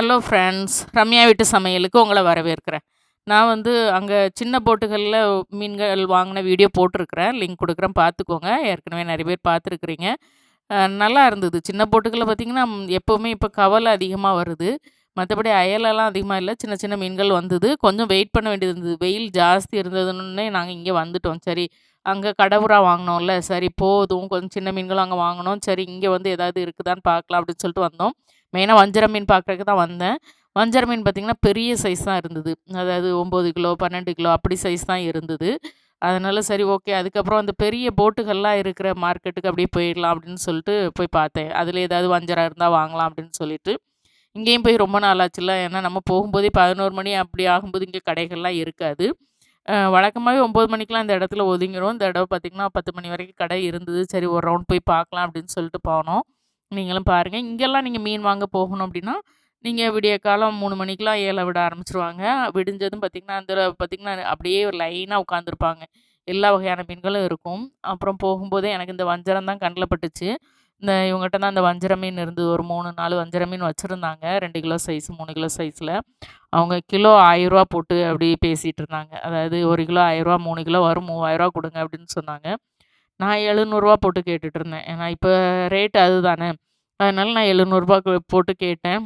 Hello friends Ramya வீட்டு சமையலுக்கு உங்களை வரவேற்கிறேன். நான் வந்து அங்கே சின்ன போட்டுகளில் மீன்கள் வாங்கின வீடியோ போட்டிருக்கிறேன். லிங்க் கொடுக்குறேன் பார்த்துக்கோங்க. ஏற்கனவே நிறைய பேர் பார்த்துருக்குறீங்க. நல்லா இருந்தது. சின்ன போட்டுகளில் பார்த்திங்கன்னா எப்போவுமே இப்போ கவலை அதிகமாக வருது. மற்றபடி அயலெல்லாம் அதிகமாக இல்லை. சின்ன சின்ன மீன்கள் வந்தது. கொஞ்சம் வெயிட் பண்ண வேண்டியது இருந்தது. வெயில் ஜாஸ்தி இருந்ததுன்னே நாங்கள் இங்கே வந்துட்டோம். சரி அங்கே கடவுரா வாங்கினோம்ல. சரி போதும். கொஞ்சம் சின்ன மீன்களும் அங்கே வாங்கினோம். சரி இங்கே வந்து எதாவது இருக்குதான்னு பார்க்கலாம் அப்படின்னு சொல்லிட்டு வந்தோம். மெயினாக வஞ்சர மீன் பார்க்குறதுக்கு தான் வந்தேன். வஞ்சர மீன் பார்த்திங்கன்னா பெரிய சைஸ் தான் இருந்தது. அதாவது ஒம்பது கிலோ பன்னெண்டு கிலோ அப்படி சைஸ் தான் இருந்தது. அதனால் சரி ஓகே அதுக்கப்புறம் அந்த பெரிய போட்டுகள்லாம் இருக்கிற மார்க்கெட்டுக்கு அப்படியே போயிடலாம் அப்படின்னு சொல்லிட்டு போய் பார்த்தேன். அதில் ஏதாவது வஞ்சரம் இருந்தால் வாங்கலாம் அப்படின்னு சொல்லிட்டு. இங்கேயும் போய் ரொம்ப நாள் ஆச்சுல ஏன்னா நம்ம போகும்போதே பதினோரு மணி அப்படி ஆகும்போது இங்கே கடைகள்லாம் இருக்காது. வழக்கமாகவே ஒம்பது மணிக்கெலாம் இந்த இடத்துல ஒதுங்கிடும் இந்த இடம் பார்த்திங்கன்னா பத்து மணி வரைக்கும் கடை இருந்தது. சரி ஒரு ரவுண்ட் போய் பார்க்கலாம் அப்படின்னு சொல்லிட்டு போனோம். நீங்களும் பாருங்கள் இங்கெல்லாம் நீங்கள் மீன் வாங்க போகணும் அப்படின்னா நீங்கள் விடிய காலம் மூணு மணிக்கெலாம் ஏழை விட ஆரம்பிச்சிருவாங்க. விடிஞ்சதும் பார்த்திங்கன்னா அந்த பார்த்திங்கன்னா அப்படியே ஒரு லைனாக உட்காந்துருப்பாங்க எல்லா வகையான மீன்களும் இருக்கும். அப்புறம் போகும்போதே எனக்கு இந்த வஞ்சரம் தான் கண்ணில் பட்டுச்சு. இந்த இவங்ககிட்ட தான் அந்த வஞ்சர மீன் இருந்தது. ஒரு மூணு நாலு வஞ்சர மீன் வச்சுருந்தாங்க. ரெண்டு கிலோ சைஸ் மூணு கிலோ சைஸில் அவங்க கிலோ ஆயிரரூவா போட்டு அப்படி பேசிகிட்டு இருந்தாங்க. அதாவது ஒரு கிலோ ஆயிரரூவா மூணு கிலோ வரும். மூவாயிரரூவா கொடுங்க அப்படின்னு சொன்னாங்க. நான் எழுநூறுவா போட்டு கேட்டுட்ருந்தேன் ஏன்னா இப்போ ரேட் அதுதானே. அதனால் நான் எழுநூறுபா போட்டு கேட்டேன்.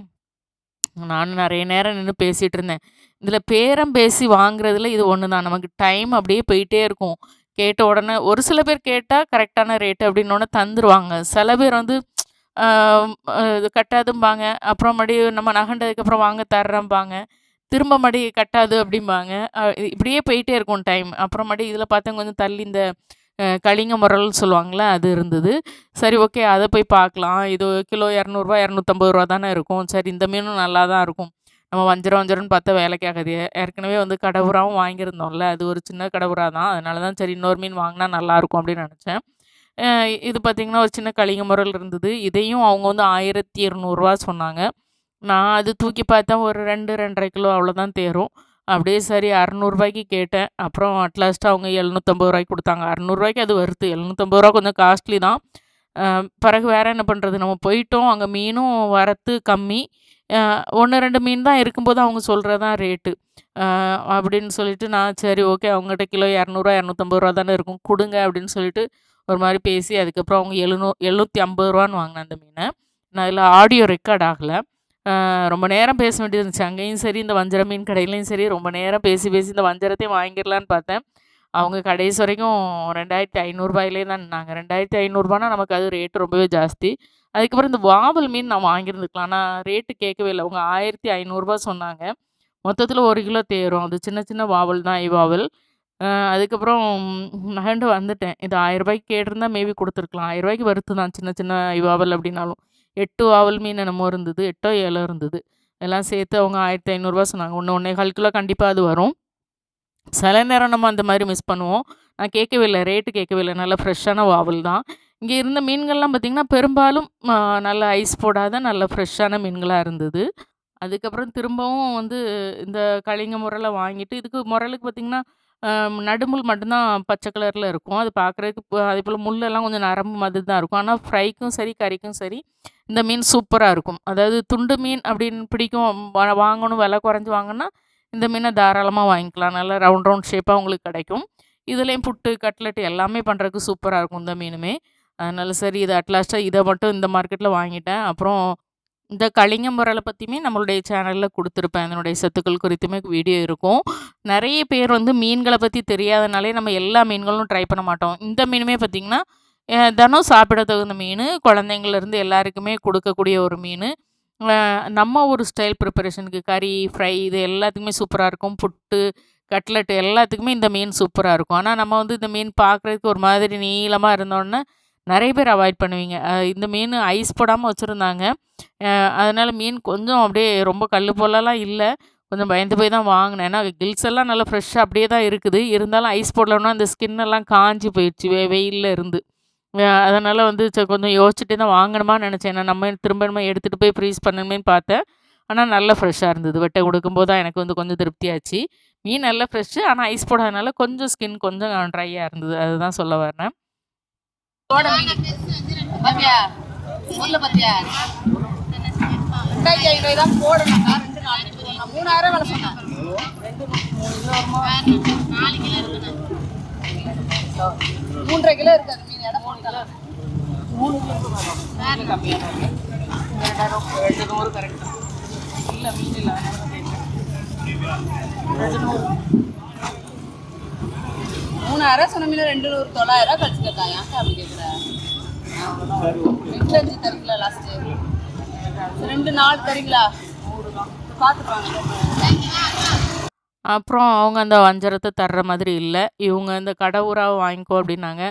நானும் நிறைய நேரம் நின்று பேசிகிட்டு இருந்தேன் இதில் பேரம் பேசி வாங்குறதுல இது ஒன்று தான் நமக்கு டைம் அப்படியே போயிட்டே இருக்கும். கேட்ட உடனே ஒரு சில பேர் கேட்டால் கரெக்டான ரேட்டு அப்படின்னோடனே தந்துடுவாங்க சில பேர் வந்து இது கட்டாதும்பாங்க. அப்புறம் மறுபடியும் நம்ம நகண்டதுக்கப்புறம் வாங்க தர்றேம்பாங்க. திரும்ப மறுபடி கட்டாது அப்படிம்பாங்க. இப்படியே போயிட்டே இருக்கும் டைம் அப்புறம் மறுபடி இதில் பார்த்தா கொஞ்சம் தள்ளி இந்த கலிங்க முரல் சொல்லுவாங்களே அது இருந்தது. சரி ஓகே அதை போய் பார்க்கலாம் இது கிலோ இரநூறுவா இரநூத்தம்பது ரூபா தானே இருக்கும். சரி இந்த மீனும் நல்லா தான் இருக்கும். நம்ம வஞ்சரம் வஞ்சரம்னு பார்த்தா வேலைக்கு ஆகாது. ஏற்கனவே வந்து கடவுராவும் வாங்கியிருந்தோம்ல அது ஒரு சின்ன கடவுரா தான். அதனால தான் சரி இன்னொரு மீன் வாங்கினா நல்லாயிருக்கும் அப்படின்னு நினச்சேன். இது பார்த்திங்கன்னா ஒரு சின்ன கலிங்க முரல் இருந்தது. இதையும் அவங்க வந்து ஆயிரத்தி இரநூறுவா சொன்னாங்க. நான் அது தூக்கி பார்த்தா ஒரு ரெண்டு ரெண்டரை கிலோ அவ்வளோதான் தேரும். அப்படியே சரி அறநூறுபாய்க்கு கேட்டேன். அப்புறம் அட்லாஸ்ட் அவங்க எழுநூற்றம்பது ரூபாய்க்கு கொடுத்தாங்க. அறநூறுவாய்க்கு அது வருது. எழுநூற்றம்பது ரூபா கொஞ்சம் காஸ்ட்லி தான். பிறகு வேறு என்ன பண்ணுறது நம்ம போயிட்டோம். அங்கே மீனும் வரத்து கம்மி. ஒன்று ரெண்டு மீன் தான் இருக்கும்போது அவங்க சொல்கிறது தான் ரேட்டு அப்படின்னு சொல்லிட்டு நான் சரி ஓகே அவங்ககிட்ட கிலோ இரநூறுவா இரநூத்தம்பது ரூபா தானே இருக்கும். கொடுங்க அப்படின்னு சொல்லிட்டு ஒரு மாதிரி பேசி அதுக்கப்புறம் அவங்க எழுநூ எழுநூற்றி ஐம்பது ரூபான்னு வாங்கினேன் அந்த மீனை. நான் அதில் ஆடியோ ரெக்கார்ட் ஆகலை. ரொம்ப நேரம் பேச வேண்டியது இருந்துச்சு அங்கேயும் சரி இந்த வஞ்சர மீன் கடையிலையும் சரி ரொம்ப நேரம் பேசி பேசி இந்த வஞ்சரத்தையும் வாங்கிடலான்னு பார்த்தேன். அவங்க கடைசி வரைக்கும் ரெண்டாயிரத்தி ஐநூறுரூபாயிலே தான் நாங்கள் ரெண்டாயிரத்தி ஐநூறுரூபானா நமக்கு அது ரேட்டு ரொம்பவே ஜாஸ்தி. அதுக்கப்புறம் இந்த வாவல் மீன் நான் வாங்கியிருந்துக்கலாம் ஆனால் ரேட்டு கேட்கவே இல்லை. அவங்க ஆயிரத்தி ஐநூறுரூபா சொன்னாங்க. மொத்தத்தில் ஒரு கிலோ தேரும். அது சின்ன சின்ன வாவல் தான் ஐவாவல் அதுக்கப்புறம் நகண்டு வந்துட்டேன். இது ஆயிரரூபாய்க்கு கேட்டிருந்தா மேபி கொடுத்துருக்கலாம். ஆயிரரூபாய்க்கு வருத்து தான் சின்ன சின்ன ஐவாவல் அப்படின்னாலும். எட்டு ஆவல் மீன் என்னமோ இருந்தது எட்டோ ஏழோ இருந்தது. எல்லாம் சேர்த்து அவங்க ஆயிரத்தி ஐநூறுரூவா சொன்னாங்க. ஒன்று ஒன்றே கால் கிலோ கண்டிப்பாக அது வரும். சில நேரம் நம்ம அந்த மாதிரி மிஸ் பண்ணுவோம். நான் கேட்கவே இல்லை ரேட்டு கேட்கவே இல்லை நல்ல ஃப்ரெஷ்ஷான வாவல் தான். இங்கே இருந்த மீன்கள்லாம் பார்த்திங்கன்னா பெரும்பாலும் நல்ல ஐஸ் போடாத நல்ல ஃப்ரெஷ்ஷான மீன்களாக இருந்தது. அதுக்கப்புறம் திரும்பவும் வந்து இந்த கலிங்க முரலை வாங்கிட்டு இதுக்கு முரலுக்கு பார்த்திங்கன்னா நடுமுள் மட்டும்தான் பச்சை கலரில் இருக்கும். அது பார்க்குறதுக்கு அதே போல் முள்ளெல்லாம் கொஞ்சம் நரம்பு மாதிரி தான் இருக்கும். ஆனால் ஃப்ரைக்கும் சரி கறிக்கும் சரி இந்த மீன் சூப்பராக இருக்கும். அதாவது துண்டு மீன் அப்படின்னு பிடிக்கும். வாங்கணும் விலை குறைஞ்சி வாங்கினா இந்த மீனை தாராளமாக வாங்கிக்கலாம். நல்லா ரவுண்ட் ரவுண்ட் ஷேப்பாக உங்களுக்கு கிடைக்கும். இதுலேயும் புட்டு கட்லெட் எல்லாமே பண்ணுறதுக்கு சூப்பராக இருக்கும் இந்த மீனுமே. அதனால் சரி இது அட்லாஸ்ட்டாக இதை மட்டும் இந்த மார்க்கெட்டில் வாங்கிட்டேன். அப்புறம் இந்த கலிங்க முரலை பற்றியுமே நம்மளுடைய சேனலில் கொடுத்துருப்பேன். அதனுடைய சத்துக்கள் குறித்துமே வீடியோ இருக்கும். நிறைய பேர் வந்து மீன்களை பற்றி தெரியாதனாலே நம்ம எல்லா மீன்களும் ட்ரை பண்ண மாட்டோம். இந்த மீனுமே பார்த்திங்கன்னா தினம் சாப்பிட தகுந்த மீன் குழந்தைங்கள்லேருந்து எல்லாருக்குமே கொடுக்கக்கூடிய ஒரு மீன். நம்ம ஒரு ஸ்டைல் ப்ரிப்பரேஷனுக்கு கறி ஃப்ரை இது எல்லாத்துக்குமே சூப்பராக இருக்கும். புட்டு கட்லெட் எல்லாத்துக்குமே இந்த மீன் சூப்பராக இருக்கும். ஆனால் நம்ம வந்து இந்த மீன் பார்க்குறதுக்கு ஒரு மாதிரி நீளமாக இருந்தோன்னே நிறைய பேர் அவாய்ட் பண்ணுவீங்க. இந்த மீன் ஐஸ் போடாமல் வச்சுருந்தாங்க. அதனால் மீன் கொஞ்சம் அப்படியே ரொம்ப கல் போலலாம் இல்லை. கொஞ்சம் பயந்து போய் தான் வாங்கினேன். ஏன்னா கில்ஸ் எல்லாம் நல்லா ஃப்ரெஷ்ஷாக அப்படியே தான் இருக்குது. இருந்தாலும் ஐஸ் போடலன்னா அந்த ஸ்கின் எல்லாம் காஞ்சி போயிடுச்சு வெ வெயிலில் இருந்து. அதனால் வந்து கொஞ்சம் யோசிச்சுட்டே தான் வாங்கணுமான்னு நினச்சேன். ஏன்னா நம்ம திரும்ப நம்ம எடுத்துகிட்டு போய் ஃப்ரீஸ் பண்ணணுமேனு பார்த்தேன். ஆனால் நல்லா ஃப்ரெஷ்ஷாக இருந்தது. வெட்டை கொடுக்கும்போது தான் எனக்கு வந்து கொஞ்சம் திருப்தியாச்சு. மீன் நல்லா ஃப்ரெஷ்ஷு ஆனால் ஐஸ் போடாதனால கொஞ்சம் ஸ்கின் கொஞ்சம் ட்ரையாக இருந்தது. அதுதான் சொல்ல வரேன் பாத்தியா? ரெண்டாயிரத்தி ஐநூறு தான் போடணும். ரெண்டு நாளைக்கு போடணும் மூணாயிரம் வேலை சொன்னேன். ரெண்டு மூணு கிலோ வருமா நாலு கிலோ மூன்றரை கிலோ இருக்கு. அது மீன் இடம் போட்டாலும் மூணு கிலோ வேறு கம்மியாக ரெண்டாயிரம் ரெண்டு நூறு கரெக்டாக இல்லை மீன் இல்லை ரெண்டு நூறு மூணாயிரம் சொன்ன மீன் ரெண்டு நூறு தொள்ளாயிரம் கழிச்சு கேட்டா ஏன் அப்படி கேட்குறேன் ரெண்டு அஞ்சு தருக்குல லாஸ்ட்டு ரெண்டு நாள் தரீங்களா? பார்த்துப்பாங்க அப்புறம் அவங்க அந்த வஞ்சரத்தை தர்ற மாதிரி இல்லை. இவங்க இந்த கடை ஊராவை வாங்கிக்கோ அப்படின்னாங்க.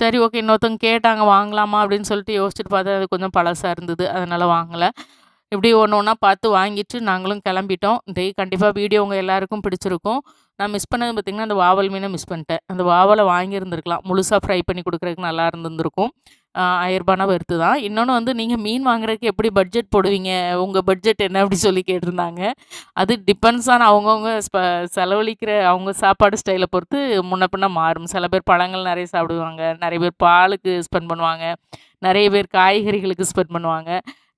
சரி ஓகே இன்னொருத்தவங்க கேட்டாங்க வாங்கலாமா அப்படின்னு சொல்லிட்டு யோசிச்சுட்டு பார்த்தா அது கொஞ்சம் பழசாக இருந்தது. அதனால் வாங்கலை. இப்படி ஒன்று ஒன்றா பார்த்து வாங்கிட்டு நாங்களும் கிளம்பிட்டோம். டெய் கண்டிப்பாக வீடியோ உங்கள் எல்லாருக்கும் பிடிச்சிருக்கும். நான் மிஸ் பண்ணது பார்த்திங்கன்னா அந்த வாவல் மீனை மிஸ் பண்ணிட்டேன். அந்த வாவலை வாங்கியிருந்துருக்கலாம். முழுசாக ஃப்ரை பண்ணி கொடுக்குறதுக்கு நல்லா இருந்திருக்கும் ஆயிரரூபானா வருது தான். இன்னொன்று வந்து நீங்கள் மீன் வாங்குறதுக்கு எப்படி பட்ஜெட் போடுவீங்க? உங்கள் பட்ஜெட் என்ன அப்படி சொல்லி கேட்டிருந்தாங்க. அது டிபெண்ட்ஸ் ஆன் அவங்கவுங்க ஸ்ப செலவழிக்கிற அவங்க சாப்பாடு ஸ்டைலை பொறுத்து முன்ன பின்ன மாறும். சில பேர் பழங்கள் நிறைய சாப்பிடுவாங்க. நிறைய பேர் பாலுக்கு ஸ்பெண்ட் பண்ணுவாங்க. நிறைய பேர் காய்கறிகளுக்கு ஸ்பெண்ட் பண்ணுவாங்க.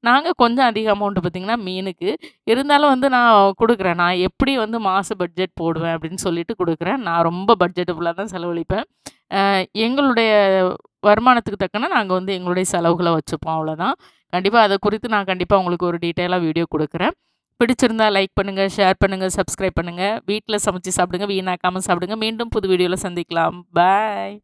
நாங்கள் கொஞ்சம் அதிக அமௌண்ட்டு பார்த்திங்கன்னா மீனுக்கு. இருந்தாலும் வந்து நான் கொடுக்குறேன். நான் எப்படி வந்து மாத பட்ஜெட் போடுவேன் அப்படின்னு சொல்லிட்டு கொடுக்குறேன். நான் ரொம்ப பட்ஜெட்டபுளாக தான் செலவழிப்பேன். எங்களுடைய வருமானத்துக்கு தக்கன நாங்கள் வந்து எங்களுடைய செலவுகளை வச்சுப்போம். அவ்வளோதான் கண்டிப்பாக அதை குறித்து நான் கண்டிப்பாக உங்களுக்கு ஒரு டீட்டெயிலாக வீடியோ கொடுக்குறேன். பிடிச்சிருந்தா லைக் பண்ணுங்கள் ஷேர் பண்ணுங்கள் சப்ஸ்கிரைப் பண்ணுங்கள் வீட்டில் சமைச்சு சாப்பிடுங்க வீணாக்காமல் சாப்பிடுங்க. மீண்டும் புது வீடியோவில் சந்திக்கலாம். பாய்